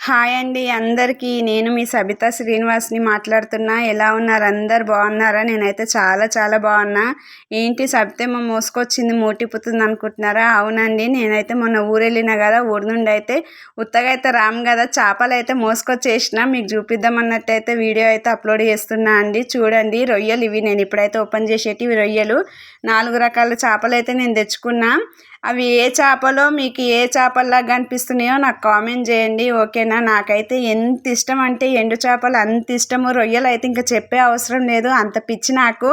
Hi అండి అందరికీ. నేను మీ సబితా శ్రీనివాస్ని మాట్లాడుతున్నా. ఎలా ఉన్నారు? అందరు బాగున్నారా? నేనైతే చాలా చాలా బాగున్నా. ఏంటి సబితే మా మోసుకొచ్చింది మోటిపోతుంది అనుకుంటున్నారా అవునండి. నేనైతే మొన్న ఊరు కదా ఊరి నుండి అయితే ఉత్తగా అయితే రామ్ కదా చేపలు అయితే మోసుకొచ్చేసిన. మీకు చూపిద్దామన్నట్టు అయితే వీడియో అయితే అప్లోడ్ చేస్తున్నా అండి. చూడండి రొయ్యలు ఇవి. నేను ఇప్పుడైతే ఓపెన్ చేసేటివి రొయ్యలు. నాలుగు రకాల చేపలు అయితే నేను తెచ్చుకున్నా. అవి ఏ చేపలో మీకు ఏ చేపల్లాగా కనిపిస్తున్నాయో నాకు కామెంట్ చేయండి ఓకేనా? నాకైతే ఎంత ఇష్టం అంటే ఎండు చేపలు అంత ఇష్టము. రొయ్యలు అయితే ఇంకా చెప్పే అవసరం లేదు. అంత పిచ్చి నాకు.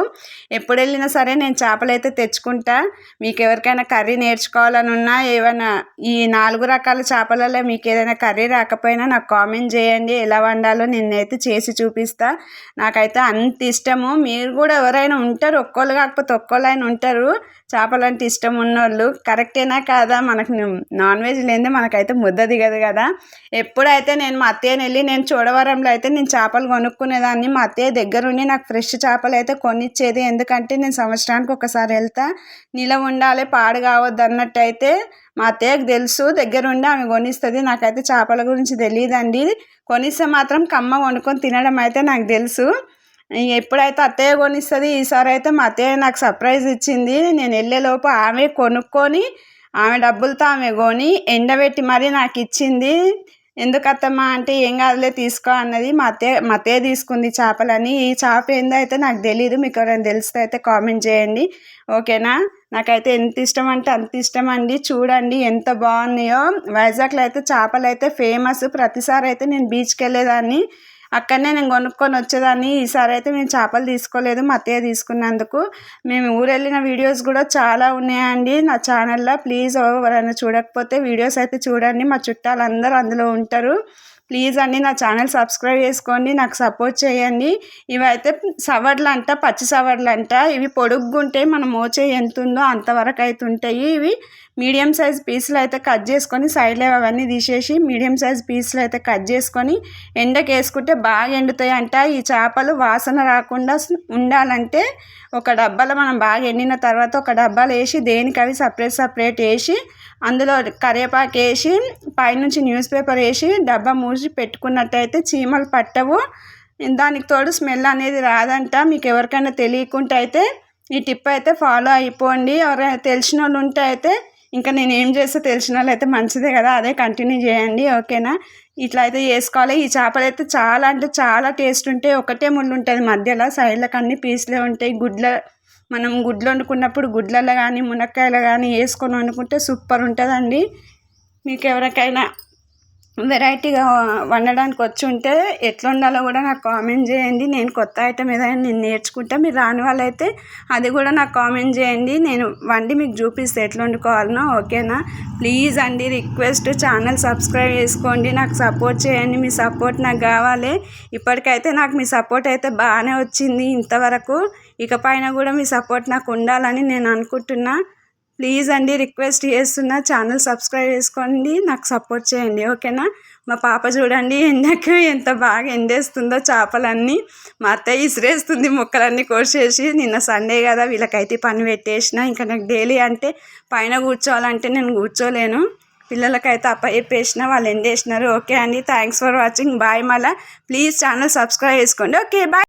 ఎప్పుడు వెళ్ళినా సరే నేను చేపలు అయితే తెచ్చుకుంటా. మీకు ఎవరికైనా కర్రీ నేర్చుకోవాలని ఉన్నా ఏమైనా ఈ నాలుగు రకాల చేపలలో మీకు ఏదైనా కర్రీ రాకపోయినా నాకు కామెంట్ చేయండి. ఎలా వండాలో నేనైతే చేసి చూపిస్తా. నాకైతే అంత ఇష్టము. మీరు కూడా ఎవరైనా ఉంటారు ఒక్కోళ్ళు కాకపోతే ఒక్కోళ్ళు ఉంటారు. చేపలు అంటే ఇష్టం ఉన్నోళ్ళు. కరెక్టేనా కాదా? మనకు నాన్ వెజ్ లేనిదే మనకైతే ముద్ద దిగదు కదా. ఎప్పుడైతే నేను మా అత్తయ్యని వెళ్ళి నేను చూడవరంలో అయితే నేను చేపలు కొనుక్కునేదాన్ని మా అత్తయ్య దగ్గరుండి నాకు ఫ్రెష్ చేపలు అయితే కొనిచ్చేది. ఎందుకంటే నేను సంవత్సరానికి ఒకసారి వెళ్తా నిలవ ఉండాలి పాడు కావద్దు అన్నట్టు అయితే మా అత్తయ్యకు తెలుసు దగ్గరుండి ఆమె కొనిస్తుంది. నాకైతే చేపల గురించి తెలియదండి కొనిస్తే మాత్రం కమ్మ వండుకొని తినడం అయితే నాకు తెలుసు. ఎప్పుడైతే అత్తయ్య కొనిస్తుంది ఈసారి అయితే మా అత్తయ్య నాకు సర్ప్రైజ్ ఇచ్చింది. నేను వెళ్ళేలోపు ఆమె కొనుక్కొని ఆమె డబ్బులతో ఆమె కొని ఎండబెట్టి మరీ నాకు ఇచ్చింది. ఎందుకు అత్తమ్మ అంటే ఏం కాదులే తీసుకో అన్నది మా అత్తయ్య మా అత్తయ్య తీసుకుంది చేపలని. ఈ చేప ఏందో అయితే నాకు తెలియదు మీకు ఎవరైనా తెలిస్తే అయితే కామెంట్ చేయండి. ఓకేనా? నాకైతే ఎంత ఇష్టం అంటే అంత ఇష్టం అండి. చూడండి ఎంత బాగున్నాయో. వైజాగ్లో అయితే చేపలు అయితే ఫేమస్ ప్రతిసారి అయితే నేను బీచ్కి వెళ్ళేదాన్ని. అక్కడనే నేను కొనుక్కొని వచ్చేదాన్ని. ఈసారి అయితే మేము చేపలు తీసుకోలేదు మా అత్తయ్య తీసుకున్నందుకు. మేము ఊరు వెళ్ళిన వీడియోస్ కూడా చాలా ఉన్నాయండి నా ఛానల్లో. ప్లీజ్ ఎవరైనా చూడకపోతే వీడియోస్ అయితే చూడండి. మా చుట్టాలు అందరూ అందులో ఉంటారు. ప్లీజ్ అండి నా ఛానల్ సబ్స్క్రైబ్ చేసుకోండి నాకు సపోర్ట్ చేయండి. ఇవైతే సవర్లు అంట పచ్చి సవర్లు అంట ఇవి పొడుగ్గుంటే మన మోచే ఎంత ఉందో అంతవరకు అయితే ఉంటాయి ఇవి మీడియం సైజ్ పీసులు అయితే కట్ చేసుకొని సైడ్లో అవన్నీ తీసేసి మీడియం సైజ్ పీసులు అయితే కట్ చేసుకొని ఎండకి వేసుకుంటే బాగా ఎండుతాయి అంట ఈ చేపలు వాసన రాకుండా ఉండాలంటే ఒక డబ్బాలో మనం బాగా ఎండిన తర్వాత ఒక డబ్బాలో వేసి దేనికి అవి సపరేట్ సపరేట్ వేసి అందులో కరివేపాకు వేసి పైనుంచి న్యూస్ పేపర్ వేసి డబ్బా మూసి పెట్టుకున్నట్టయితే చీమలు పట్టవు. దానికి తోడు స్మెల్ అనేది రాదంట. మీకు ఎవరికైనా తెలియకుండా అయితే ఈ టిప్ అయితే ఫాలో అయిపోండి. ఎవరైనా తెలిసిన వాళ్ళు ఉంటే అయితే ఇంకా నేను ఏం చేస్తే తెలిసిన వాళ్ళు అయితే మంచిదే కదా అదే కంటిన్యూ చేయండి ఓకేనా? ఇట్లా అయితే వేసుకోవాలి ఈ చేపలు అయితే చాలా అంటే చాలా టేస్ట్ ఉంటాయి. ఒకటే ముళ్ళు ఉంటుంది మధ్యలో సైడ్లకు అన్ని పీసులే ఉంటాయి. గుడ్ల మనం గుడ్లు వండుకున్నప్పుడు గుడ్లలో కానీ మునక్కాయలు కానీ వేసుకొని వండుకుంటే సూపర్ ఉంటుందండి. మీకు ఎవరికైనా వెరైటీగా వండడానికి వచ్చి ఉంటే ఎట్లా ఉండాలో కూడా నాకు కామెంట్ చేయండి. నేను కొత్త ఐటమ్ ఏదైనా నేను నేర్చుకుంటా మీరు రాని వాళ్ళైతే అది కూడా నాకు కామెంట్ చేయండి. నేను వండి మీకు చూపిస్తే ఎట్లా వండుకోవాలనో ఓకేనా? ప్లీజ్ అండి రిక్వెస్ట్ ఛానల్ సబ్స్క్రైబ్ చేసుకోండి. నాకు సపోర్ట్ చేయండి. మీ సపోర్ట్ నాకు కావాలి. ఇప్పటికైతే నాకు మీ సపోర్ట్ అయితే బాగానే వచ్చింది ఇంతవరకు. ఇకపైన కూడా మీ సపోర్ట్ నాకు ఉండాలని నేను అనుకుంటున్నా. ప్లీజ్ అండి రిక్వెస్ట్ చేస్తున్నా ఛానల్ సబ్స్క్రైబ్ చేసుకోండి నాకు సపోర్ట్ చేయండి ఓకేనా? మా పాప చూడండి ఎండకు ఎంత బాగా ఎండేస్తుందో చేపలన్నీ. మా అత్తయ్య ఇసిరేస్తుంది ముక్కలన్నీ కోసేసి నిన్న సండే కదా వీళ్ళకైతే పని పెట్టేసిన. ఇంకా నాకు డైలీ అంటే పైన కూర్చోవాలంటే నేను కూర్చోలేను. పిల్లలకైతే అప్ప చెప్పేసిన వాళ్ళు ఎండేసినారు. ఓకే అండి థ్యాంక్స్ ఫర్ వాచింగ్. బాయ్ మళ్ళీ. ప్లీజ్ ఛానల్ సబ్స్క్రైబ్ చేసుకోండి. Okay bye.